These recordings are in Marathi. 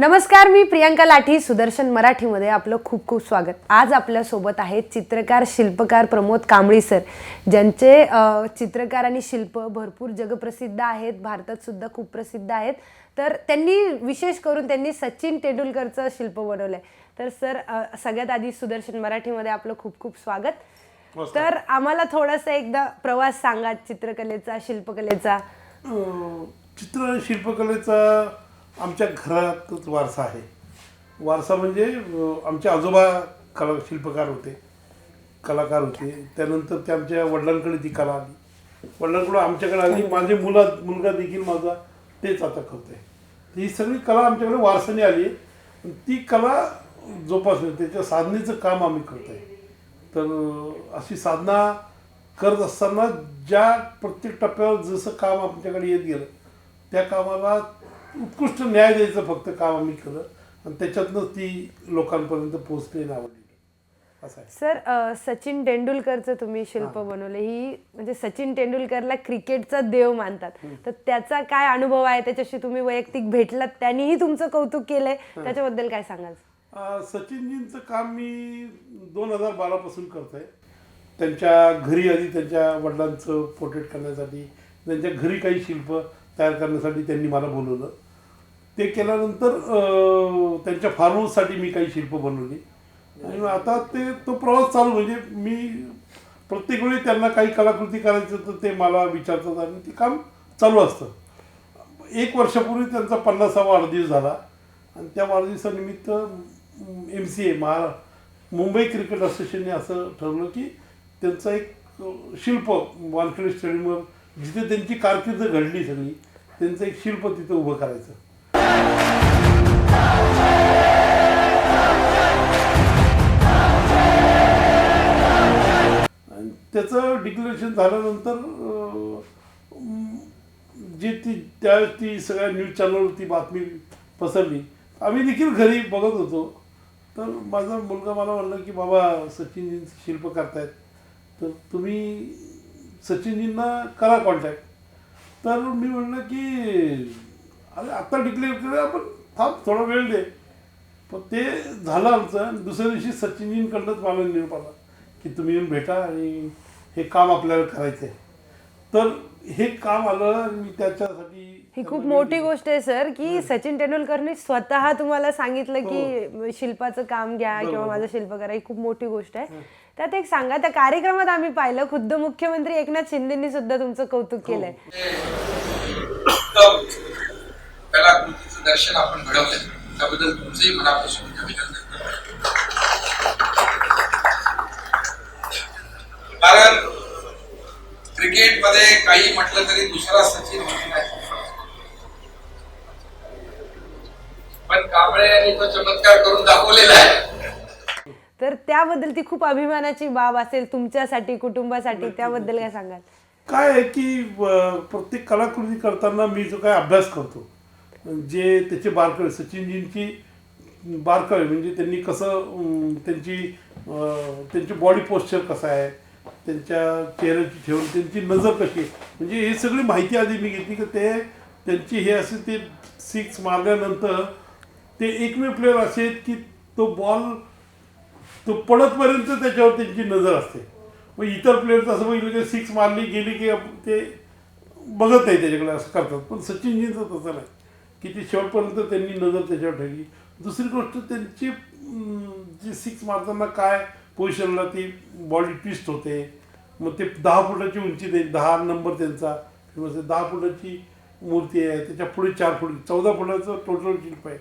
नमस्कार मी प्रियांका लाठी सुदर्शन मराठीमध्ये आपलं खूप खूप स्वागत. आज आपल्यासोबत आहेत चित्रकार शिल्पकार प्रमोद कांबळी सर ज्यांचे चित्रकार आणि शिल्प भरपूर जगप्रसिद्ध आहेत भारतात सुद्धा खूप प्रसिद्ध आहेत. तर त्यांनी विशेष करून त्यांनी सचिन तेंडुलकरचं शिल्प बनवलं आहे तर सर सगळ्यात आधी सुदर्शन मराठीमध्ये आपलं खूप खूप स्वागत. तर आम्हाला थोडासा एकदा प्रवास सांगा चित्रकलेचा शिल्पकलेचा. चित्र शिल्पकलेचा आमच्या घरातच वारसा आहे. वारसा म्हणजे आमचे आजोबा कला शिल्पकार होते कलाकार होते. त्यानंतर ते आमच्या वडिलांकडे ती कला आली. वडिलांकडून आमच्याकडे आली. माझे मुला मुलगा देखील माझा तेच आता करतोय. ही सगळी कला आमच्याकडे वारसाने आली. आहे ती कला जोपासणे त्याच्या साधनेचं काम आम्ही करतोय. तर अं, अशी साधना करत असताना ज्या प्रत्येक टप्प्यावर जसं काम आमच्याकडे येत गेलं त्या कामाला उत्कृष्ट न्याय द्यायचं फक्त काम आम्ही केलं. आणि त्याच्यातनं ती लोकांपर्यंत पोहोचली आणि आवडली असं आहे. सर अ, सचिन तेंडुलकरचं तुम्ही शिल्प बनवलं. ही म्हणजे सचिन तेंडुलकरला क्रिकेटचा देव मानतात. तर त्याचा काय अनुभव आहे? त्याच्याशी तुम्ही वैयक्तिक भेटलात त्यांनीही तुमचं कौतुक केलंय. त्याच्याबद्दल काय सांगाल? अं, सचिनजींचं काम मी दोन हजार बारापासून करतोय. त्यांच्या घरी आधी त्यांच्या वडिलांचं पोर्ट्रेट करण्यासाठी त्यांच्या घरी काही शिल्प तयार करण्यासाठी त्यांनी मला बोलवलं. ते केल्यानंतर त्यांच्या फार्म मी काही शिल्प बनवली. आणि आता ते तो प्रवास चालू म्हणजे मी प्रत्येक वेळी त्यांना काही कलाकृती करायचं तर ते मला विचारतात आणि ते काम चालू असतं. एक वर्षापूर्वी त्यांचा पन्नासा वाढदिवस झाला. आणि त्या वाढदिवसानिमित्त एम सी ए महा मुंबई क्रिकेट असोसिएशनने असं ठरवलं की त्यांचं एक शिल्प वानखेडे स्टेडियमवर जिथे त्यांची कारकीर्द घडली सगळी त्यांचं एक शिल्प तिथं उभं करायचं. आणि त्याचं डिक्लेरेशन झाल्यानंतर जी ती त्या ती सगळ्या न्यूज चॅनलवरती बातमी पसरली. आम्ही देखील घरी बघत होतो. तर माझा मुलगा मला म्हणला की बाबा सचिनजींचं शिल्प करतायत. तर तुम्ही सचिनजींना करा कॉन्टॅक्ट तर मी म्हणलं की अरे आत्ता डिक्लेअर करूया आपण थांब थोडा वेळ दे. पण ते झालं आमचं. आणि दुसऱ्या दिवशी सचिनजींकडनंच मला निरोप आला की तुम्ही येऊन भेटा आणि हे काम आपल्याला करायचं आहे. तर हे काम आलं आणि मी त्याच्यासाठी ही खूप मोठी गोष्ट आहे सर की सचिन तेंडुलकरने स्वतः तुम्हाला सांगितलं की शिल्पाचं काम घ्या किंवा माझं शिल्प करा ही खूप मोठी गोष्ट आहे. त्यात एक सांगा त्या कार्यक्रमात आम्ही पाहिलं खुद्द मुख्यमंत्री एकनाथ शिंदेनी सुद्धा तुमचं कौतुक केलंय. उत्तम कलाकृतीचं दर्शन आपण घडवलं त्याबद्दल तुमचंही मनापासून. कारण क्रिकेटमध्ये काही म्हटलं तरी दुसरा सचिन पण कांबळे यांनी तो चमत्कार करून दाखवलेला आहे. त्याबद्दल ती खूप अभिमानाची बाब असेल तुमच्यासाठी कुटुंबासाठी त्याबद्दल काय सांगाल? काय आहे की प्रत्येक कलाकृती करताना मी जो काय अभ्यास करतो जे त्याचे बारकावे सचिनजींची बारकावे म्हणजे त्यांनी कसं त्यांची त्यांची बॉडी पोश्चर कसं आहे त्यांच्या चेहऱ्याची ठेवून त्यांची नजर कशी म्हणजे ही सगळी माहिती आधी मी घेतली की ते त्यांची हे असे ते सिक्स मारल्यानंतर ते एकमेव प्लेअर असे आहेत की तो बॉल तो पडतपर्यंत त्याच्यावर त्यांची नजर असते. मग इतर प्लेयरचं असं बघितलं की सिक्स मारली गेली की ते बघत नाही त्याच्याकडे असं करतात. पण सचिनजींचं तसं नाही. की ते शेवटपर्यंत त्यांनी नजर त्याच्यावर ठेवली. दुसरी गोष्ट त्यांची अं, जी सिक्स मारताना काय पोझिशनला ती बॉडी ट्विस्ट होते. मग ते दहा फुटाची उंची ते दहा नंबर त्यांचा. फेमस आहे दहा फुटाची मूर्ती आहे त्याच्या पुढे चार फुट चौदा फुटाचं टोटल शिल्प आहे.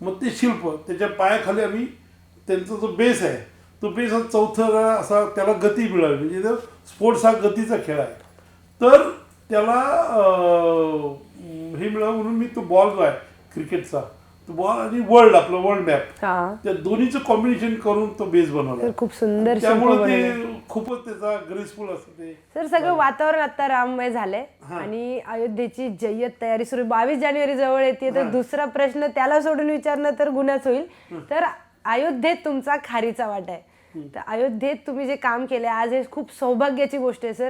मग ते शिल्प त्याच्या पायाखाली आम्ही त्यांचा जो बेस आहे तो बेस हा चौथरा असा त्याला गती मिळावी. म्हणजे तो स्पोर्ट्स हा गतीचा खेळ आहे. तर त्याला हे मिळावं म्हणून मी तो बॉल जो आहे क्रिकेटचा तो बॉल आणि वर्ल्ड आपलं वर्ल्ड मॅप त्या दोन्हीचं कॉम्बिनेशन करून तो बेस बनवला. खूप सुंदर त्यामुळे. ते खूपच त्याचा ग्रेसफुल असतं ते सर सगळं वातावरण आता राममय झालंय. आणि अयोध्येची जय्यत तयारी सुरू. बावीस जानेवारी जवळ येते. तर दुसरा प्रश्न त्याला सोडून विचारणं तर गुन्हाच होईल. तर अयोध्येत तुमचा खारीचा वाटा आहे. तर अयोध्येत तुम्ही जे काम केले आज हे खूप सौभाग्याची गोष्ट आहे सर.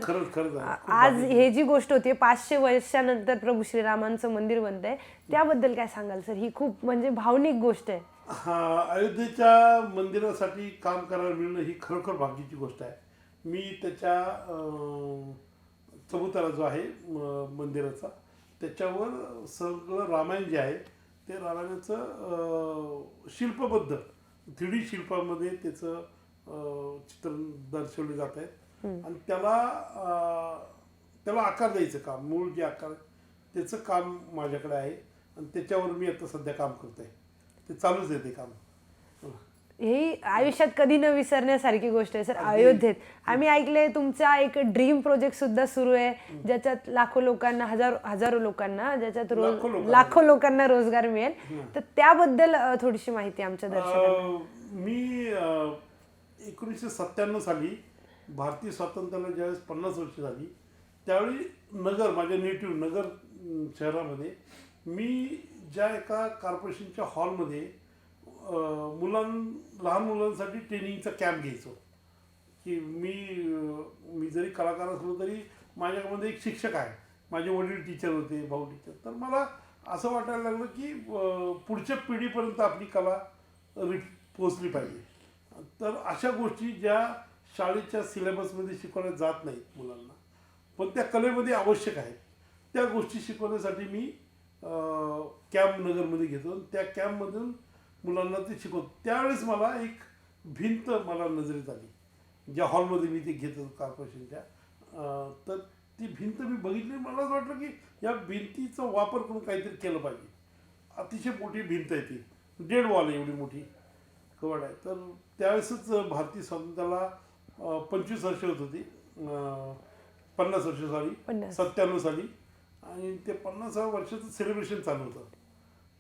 आज हे जी गोष्ट होती पाचशे वर्षानंतर प्रभू श्रीरामांचं मंदिर बनत आहे त्याबद्दल काय सांगाल सर? ही खूप म्हणजे भावनिक गोष्ट आहे. हा अयोध्येच्या मंदिरासाठी काम करायला मिळणं ही खरोखर भाग्याची गोष्ट आहे. मी त्याच्या चबुतारा जो आहे मंदिराचा त्याच्यावर सगळं रामायण जे आहे ते रामायणाचं शिल्पबद्ध. थ्री डी शिल्पामध्ये त्याचं अं, चित्रण दर्शवले जात आहेत. आणि त्याला त्याला आकार द्यायचं काम मूळ जे आकार आहे, त्याचं काम माझ्याकडे आहे. आणि त्याच्यावर मी आता सध्या काम करतोय. ते चालूच आहे ते काम. ही आयुष्यात कधी न विसरण्यासारखी गोष्ट आहे सर. अयोध्येत. आम्ही ऐकलंय तुमचा एक ड्रीम प्रोजेक्ट सुद्धा सुरू आहे ज्याच्यात लाखो लोकांना हजारो हजारो लोकांना ज्याच्यात रोज लाखो लोकांना. रोजगार मिळेल. तर त्याबद्दल थोडीशी माहिती आमच्या दर्शकांना अं, मी एकोणीसशे सत्त्याण्णव साली भारतीय स्वातंत्र्याला ज्यावेळेस पन्नास वर्ष झाली त्यावेळी नगर माझ्या नेटिव्ह नगर शहरामध्ये मी ज्या एका कॉर्पोरेशनच्या हॉलमध्ये मुलां लहान मुलांसाठी ट्रेनिंगचा कॅम्प घ्यायचो. की मी मी जरी कलाकार असलो तरी माझ्यामध्ये एक शिक्षक आहे. माझे वडील टीचर होते भाऊ टीचर तर मला असं वाटायला लागलं की पुढच्या पिढीपर्यंत आपली कला रि पोचली पाहिजे. तर अशा गोष्टी ज्या शाळेच्या सिलेबसमध्ये शिकवल्या जात नाहीत मुलांना पण त्या कलेमध्ये आवश्यक आहेत. त्या गोष्टी शिकवण्यासाठी मी कॅम्प नगरमध्ये घेतो आणि त्या कॅम्पमधून मुलांना ते शिकवतो. त्यावेळेस मला एक भिंत मला नजरेत आली. ज्या हॉलमध्ये मी ते घेत होतो कॉर्पोरेशनच्या तर ती भिंत मी बघितली. मला असं वाटलं की या भिंतीचा वापर करून काहीतरी केलं पाहिजे. अतिशय मोठी भिंत आहे ती. डेड वॉल आहे एवढी मोठी. कवड आहे. तर त्यावेळेसच भारतीय स्वातंत्र्याला पंचवीस वर्ष होत होती. पन्नास वर्ष साली पन्नास. सत्त्याण्णव साली. आणि ते पन्नासाव्या वर्षाचं सेलिब्रेशन चालू होतं.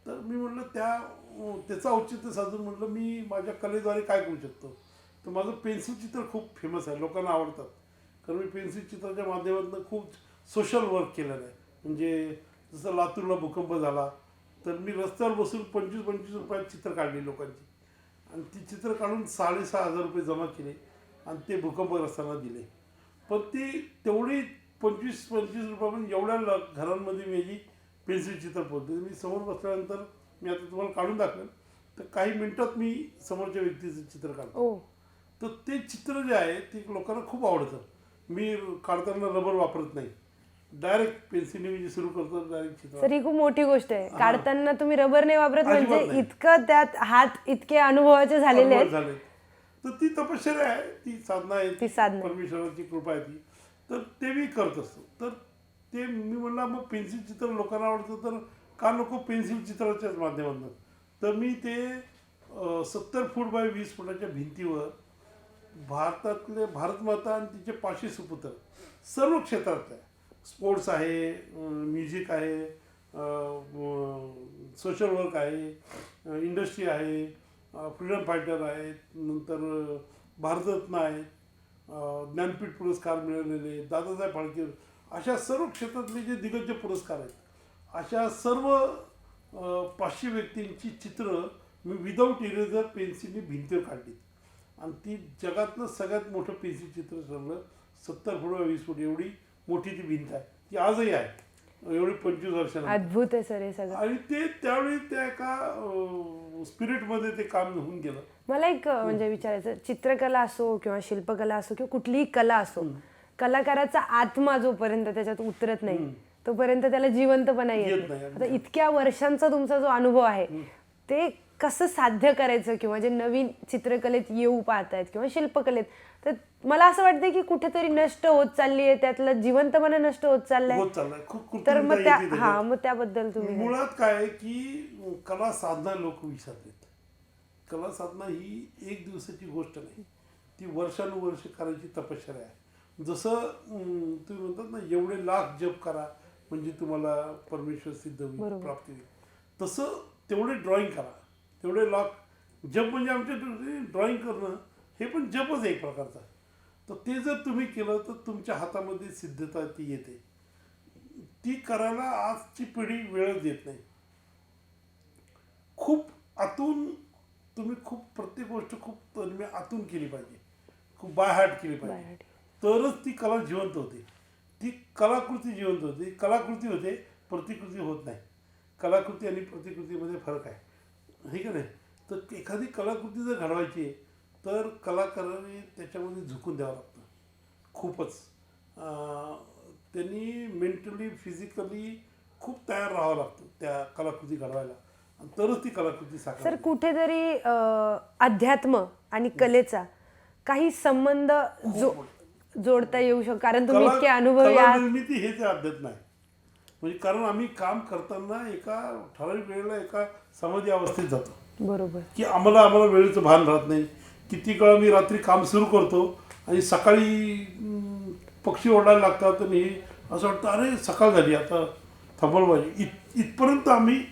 तर मी म्हटलं त्या त्याचं औचित्य साधून म्हटलं मी माझ्या कलेद्वारे काय करू शकतो? तर माझं पेन्सिल चित्र खूप फेमस आहे लोकांना आवडतात. कारण मी पेन्सिल चित्राच्या माध्यमातून खूप सोशल वर्क केलेलं आहे. म्हणजे जसं लातूरला भूकंप झाला तर मी रस्त्यावर बसून पंचवीस पंचवीस रुपयात चित्र काढली लोकांची. आणि ती चित्र काढून साडेसहा हजार रुपये जमा केले आणि ते भूकंपग्रस्तांना दिले. पण ती तेवढी पंचवीस पंचवीस रुपयापर्यंत एवढ्या ल- घरांमध्ये मी पेन्सिल चित्र पोहोचते मी समोर बसल्यानंतर मी आता तुम्हाला काढून दाखवेन. तर काही मिनिटात मी समोरच्या व्यक्तीचं चित्र काढतो. ओ. तर ते चित्र जे आहे ते लोकांना खूप आवडतं. मी काढताना रबर वापरत नाही. डायरेक्ट पेन्सिलने मी जे सुरू करतो डायरेक्ट चित्र सर ही खूप मोठी गोष्ट आहे. काढताना तुम्ही रबर नाही वापरत अजिबात म्हणजे नाही. इतकं त्यात हात इतके अनुभवाचे झालेले आहेत. झाले तर ती तपश्चर्या आहे ती साधना आहे. ती साधना आहे. परमेश्वराची कृपा आहे ती. तर ते मी करत असतो. तर ते मी म्हणलं मग पेन्सिल चित्र लोकांना आवडतं तर का नको पेन्सिल चित्राच्याच माध्यमातून? तर मी ते सत्तर फूट बाय वीस फुटाच्या भिंतीवर भारतातले भारतमाता आणि तिचे पाचशे सुपुत्र सर्व क्षेत्रात आहे. स्पोर्ट्स आहे म्युझिक आहे सोशल वर्क आहे इंडस्ट्री आहे फ्रीडम फायटर आहेत नंतर भारतरत्न आहेत ज्ञानपीठ पुरस्कार मिळालेले दादासाहेब फाळके अशा सर्व क्षेत्रातले जे दिग्गज पुरस्कार आहेत अशा सर्व पाचशे व्यक्तींची चित्र मी विदाऊट इरेझर पेन्सिलने भिंतीवर काढली आणि ती जगातलं सगळ्यात मोठं पेन्सिल चित्र ठरलं सत्तर फूट वीस फूट एवढी मोठी ती भिंत आहे. ती आजही आहे. एवढी पंचवीस वर्षानंतर. अद्भुत आहे सर हे सगळं. आणि ते त्यावेळी त्या एका स्पिरिटमध्ये ते काम होऊन गेलं. मला एक म्हणजे विचारायचं चित्रकला असो किंवा शिल्पकला असो किंवा कुठलीही कला असो कलाकाराचा आत्मा जोपर्यंत त्याच्यात उतरत नाही तोपर्यंत त्याला जिवंतपणा येत नाही. आता इतक्या वर्षांचा तुमचा जो अनुभव आहे ते कसं साध्य करायचं? किंवा जे नवीन चित्रकलेत येऊ पाहतायत किंवा शिल्पकलेत तर मला असं वाटतं की कुठेतरी नष्ट होत चालली आहे त्यातलं जिवंतपणा नष्ट होत चाललंय. तर मग त्या हा. मग त्याबद्दल तुम्ही? मुळात काय की कला साधना लोक विसरलेत कला साधना ही एक दिवसाची गोष्ट नाही. ती वर्षानुवर्ष करायची तपश्चर्या आहे. जसं तुम्ही म्हणतात ना एवढे लाख जप करा म्हणजे तुम्हाला परमेश्वर सिद्ध होईल. प्राप्ती होईल. तसं तेवढे ड्रॉइंग करा. तेवढे लाख जप म्हणजे आमच्या ड्रॉइंग करणं हे पण जपच एक प्रकारचा. तर ते जर तुम्ही केलं तर तुमच्या हातामध्ये सिद्धता ती येते. ती करायला आजची पिढी वेळच देत नाही. खूप आतून तुम्ही खूप प्रत्येक गोष्ट खूप आतून केली पाहिजे. खूप बाय हार्ट केली पाहिजे. तरच ती कला जिवंत होते. ती कलाकृती जिवंत होते. कलाकृती होते प्रतिकृती होत नाही. कलाकृती आणि प्रतिकृतीमध्ये फरक आहे. हे का नाही? तर एखादी कलाकृती जर घडवायची आहे तर कलाकाराने त्याच्यामध्ये झुकून द्यावं लागतं. खूपच. त्यांनी मेंटली फिजिकली खूप तयार राहावं लागतं त्या कलाकृती घडवायला. तरच ती कलाकृती सर. कुठेतरी अध्यात्म आणि कलेचा काही संबंध जो जोडता येऊ शकतो कारण तुम्ही इतके अनुभवी आहात. कलानिर्मिती हेच अध्यात्म आहे म्हणजे कारण आम्ही काम करताना एका ठराविक वेळेला एका समाधी अवस्थेत जातो. बरोबर. की आम्हाला आम्हाला वेळेचं भान राहत नाही. किती वेळा मी रात्री काम सुरू करतो आणि सकाळी अं, पक्षी ओरडायला लागतात आणि असं वाटतं अरे सकाळ झाली आता थांबवलं पाहिजे. इत इथपर्यंत आम्ही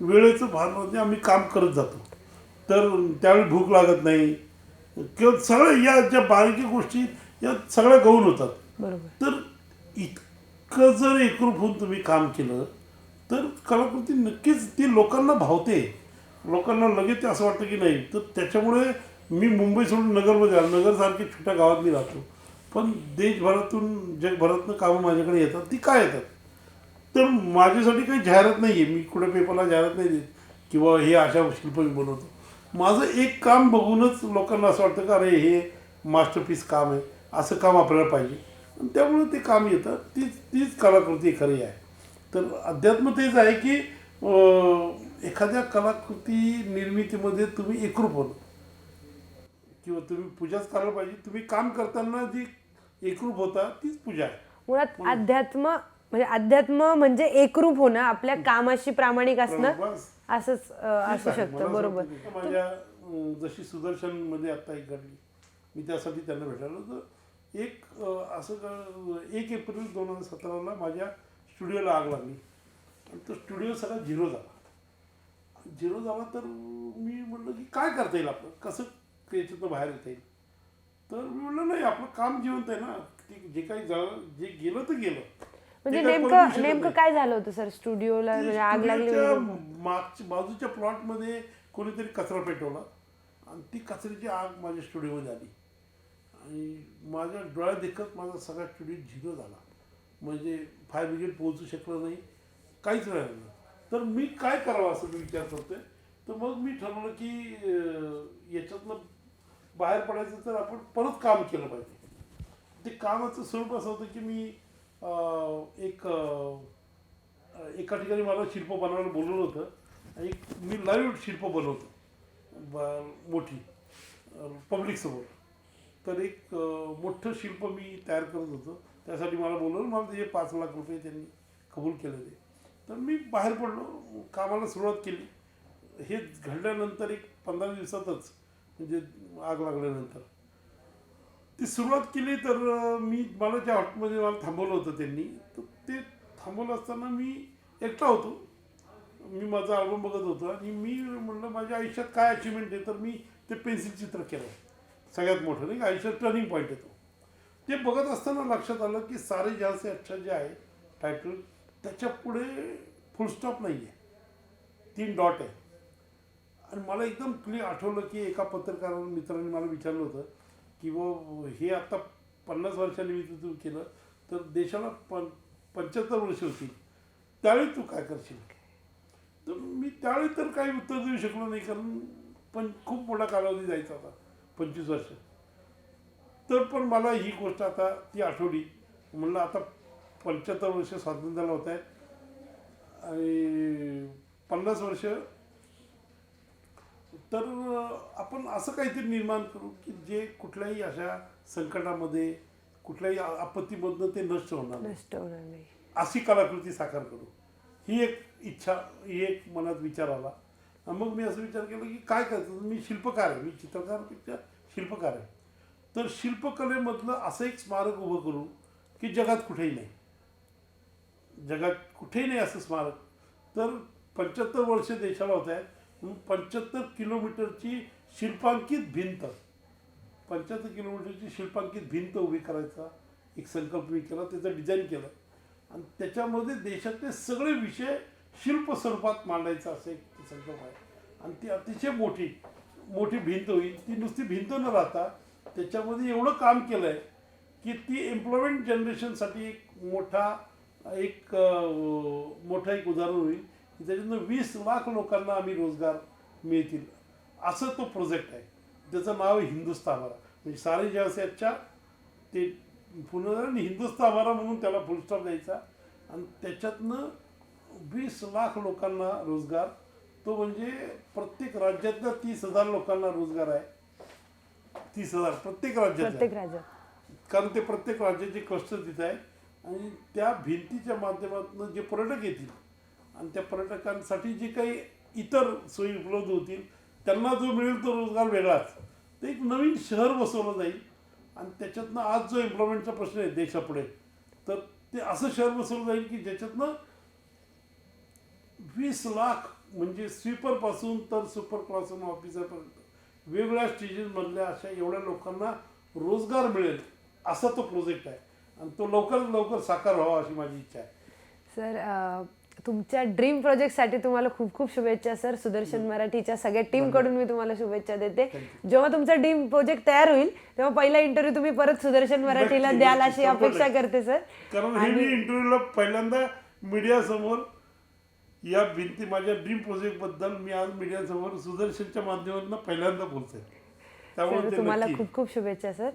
वेळेचं भान राहत नाही आम्ही काम करत जातो. तर त्यावेळी भूक लागत नाही. किंवा सगळ्या या ज्या बारीकी गोष्टी या सगळ्या गौण होतात. तर इतकं जर एकरूप होऊन तुम्ही काम केलं तर कलाकृती नक्कीच ती लोकांना भावते. लोकांना लगेच असं वाटतं की नाही तर त्याच्यामुळे मी मुंबई सोडून नगरमध्ये आलो नगरसारख्या छोट्या गावात मी राहतो. पण देशभरातून जगभरातून कामं माझ्याकडे येतात ती काय येतात? तर माझ्यासाठी काही जाहिरात नाही आहे मी कुठे पेपरला जाहिरात नाही देत किंवा हे अशा शिल्प मी बनवतो. माझं एक काम बघूनच लोकांना असं वाटतं का अरे हे मास्टरपीस काम आहे. असं काम आपल्याला पाहिजे. आणि त्यामुळे ते काम येतं. तीच तीच कलाकृती खरी आहे. तर अध्यात्म तेच आहे की एखाद्या कलाकृती निर्मितीमध्ये तुम्ही एकरूप होणं. किंवा तुम्ही पूजाच करायला पाहिजे. तुम्ही काम करताना जी एकरूप होता तीच पूजा आहे. मुळात अध्यात्म म्हणजे अध्यात्म म्हणजे एकरूप होणं. आपल्या कामाशी प्रामाणिक असणं. असंच असू शकतं. बरोबर. माझ्या जशी सुदर्शनमध्ये आता एक घडली. मी त्यासाठी त्यांना भेटायला तर एक असं एक एप्रिल दोन हजार सतराला माझ्या स्टुडिओला आग लागली. आणि तो स्टुडिओ सगळा झिरो झाला. झिरो झाला तर मी म्हटलं की काय करता येईल आपलं? कसं त्याच्यातनं बाहेर येता येईल? तर मी म्हणलं नाही आपलं काम जिवंत आहे ना. ते जे काही झालं जे गेलं तर गेलं. म्हणजे नेमकं नेमकं. काय झालं होतं सर? स्टुडिओला म्हणजे आग लागली मागच्या बाजूच्या प्लॉटमध्ये कोणीतरी कचरा पेटवला. आणि ती कचऱ्याची आग माझ्या स्टुडिओमध्ये आली. आणि माझ्या डोळ्यात देखत माझा सगळा क्रेडिट झिरो झाला. म्हणजे फायर ब्रिगेड पोहोचू शकलं नाही काहीच राहिलं नाही. तर मी काय करावं असं मी विचार करतोय? तर मग मी ठरवलं की याच्यातनं बाहेर पडायचं तर आपण परत काम केलं पाहिजे. ते कामाचं स्वरूप असं होतं की मी एक एका ठिकाणी मला शिल्प बनवायला बोलवलं होतं आणि एक मी लाईव्ह शिल्प बनवतो ब- मोठी पब्लिकसमोर तर एक मोठं शिल्प मी तयार करत होतो. त्यासाठी मला बोलवलं मला त्याचे पाच लाख रुपये त्यांनी कबूल केले ते तर मी बाहेर पडलो कामाला सुरुवात केली. हे घडल्यानंतर एक पंधरा दिवसातच म्हणजे आग लागल्यानंतर. ती सुरुवात केली तर मी मला ज्या हॉटमध्ये मला थांबवलं होतं त्यांनी. तर ते थांबवलं असताना मी एकटा होतो. मी माझा अल्बम बघत होतो आणि मी म्हणलं माझ्या आयुष्यात काय अचिव्हमेंट आहे? तर मी ते पेन्सिल चित्र केलं. सगळ्यात मोठं नाही आयुष्यात टर्निंग पॉईंट येतो. ते बघत असताना लक्षात आलं की सारे जहाँ अक्षर अच्छा जे आहे टायटल त्याच्या पुढे फुलस्टॉप नाही आहे तीन डॉट आहे. आणि मला एकदम क्लिअर आठवलं की एका पत्रकारा मित्राने मला विचारलं होतं की व हे आत्ता पन्नास वर्षानिमित्त तू केलं तर देशाला पं पंच्याहत्तर वर्ष होतील त्यावेळी तू काय करशील? तर मी त्यावेळी तर काही उत्तर देऊ शकलो नाही कारण पण खूप मोठा कालावधी जायचा होता. पंचवीस वर्ष. तर पण मला ही गोष्ट आता ती आठवली. म्हणलं आता पंच्याहत्तर वर्ष स्वातंत्र्याला होत आहेत. आणि पन्नास वर्ष. तर आपण असं काहीतरी निर्माण करू की जे कुठल्याही अशा संकटामध्ये कुठल्याही आपत्तीमधनं ते नष्ट होणार नाही. नष्ट होणार नाही. अशी कलाकृती साकार करू. ही एक इच्छा ही एक मनात विचार आला. मग मी असं विचार केला की काय करायचं? मी शिल्पकार आहे. मी चित्रकारपेक्षा शिल्पकार आहे. तर शिल्पकलेमधलं असं एक स्मारक उभं करू की जगात कुठेही नाही. जगात कुठेही नाही असं स्मारक. तर पंच्याहत्तर वर्ष देशाला होत आहेत पंच्याहत्तर किलोमीटरची शिल्पांकित भिंत. पंच्याहत्तर किलोमीटरची शिल्पांकित भिंत उभी करायचा एक संकल्प मी केला त्याचं डिझाईन केलं. आणि त्याच्यामध्ये देशातले सगळे विषय शिल्प स्वरूपात मांडायचा असं एक संगम आहे. आणि ती अतिशय मोठी मोठी भिंत होईल. ती नुसती भिंत न राहता त्याच्यामध्ये एवढं काम केलं आहे की ती एम्प्लॉयमेंट जनरेशनसाठी एक मोठा एक मोठं एक उदाहरण होईल की त्याच्यातनं वीस लाख लोकांना आम्ही रोजगार मिळतील. असं तो प्रोजेक्ट आहे. त्याचं नाव आहे हिंदुस्थावारा म्हणजे सारे जहासियाच्या ते पुनर्जन हिंदुस्थावारा म्हणून त्याला फुलस्टॉप द्यायचा. आणि त्याच्यातनं वीस लाख लोकांना रोजगार तो म्हणजे प्रत्येक राज्यातल्या तीस हजार लोकांना रोजगार आहे. तीस हजार प्रत्येक राज्यात प्रत्येक राज्यात. कारण ते प्रत्येक राज्याचे क्लस्टर तिथे आहे. आणि त्या भिंतीच्या माध्यमातून जे पर्यटक येतील आणि त्या पर्यटकांसाठी जे काही इतर सोयी उपलब्ध होतील त्यांना जो मिळेल तो रोजगार वेगळाच. ते एक नवीन शहर बसवलं जाईल. आणि त्याच्यातनं आज जो एम्प्लॉयमेंटचा प्रश्न आहे देशापुढे तर ते असं शहर बसवलं जाईल की ज्याच्यातनं वीस लाख म्हणजे स्वीपरपासून तर सुपर क्लास ऑफिसरपर्यंत वेगवेगळ्या स्टेजेसमधल्या अशा एवढ्या लोकांना रोजगार मिळेल असा तो प्रोजेक्ट आहे. आणि तो लवकरात लवकर साकार व्हावा अशी माझी इच्छा आहे. सर तुमच्या ड्रीम प्रोजेक्टसाठी तुम्हाला खूप खूप शुभेच्छा सर. सुदर्शन मराठीच्या सगळ्या टीमकडून मी तुम्हाला शुभेच्छा देते. जेव्हा तुमचा ड्रीम प्रोजेक्ट तयार होईल तेव्हा पहिला इंटरव्ह्यू तुम्ही परत सुदर्शन मराठीला द्याल अशी अपेक्षा. करते सर. कारण हे इंटरव्ह्यूला पहिल्यांदा मीडियासमोर या भिंती माझ्या ड्रीम प्रोजेक्टबद्दल मी आज मीडियासमोर सुदर्शनच्या माध्यमातून पहिल्यांदा बोलतोय त्यामुळे तुम्हाला. खूप खूप शुभेच्छा सर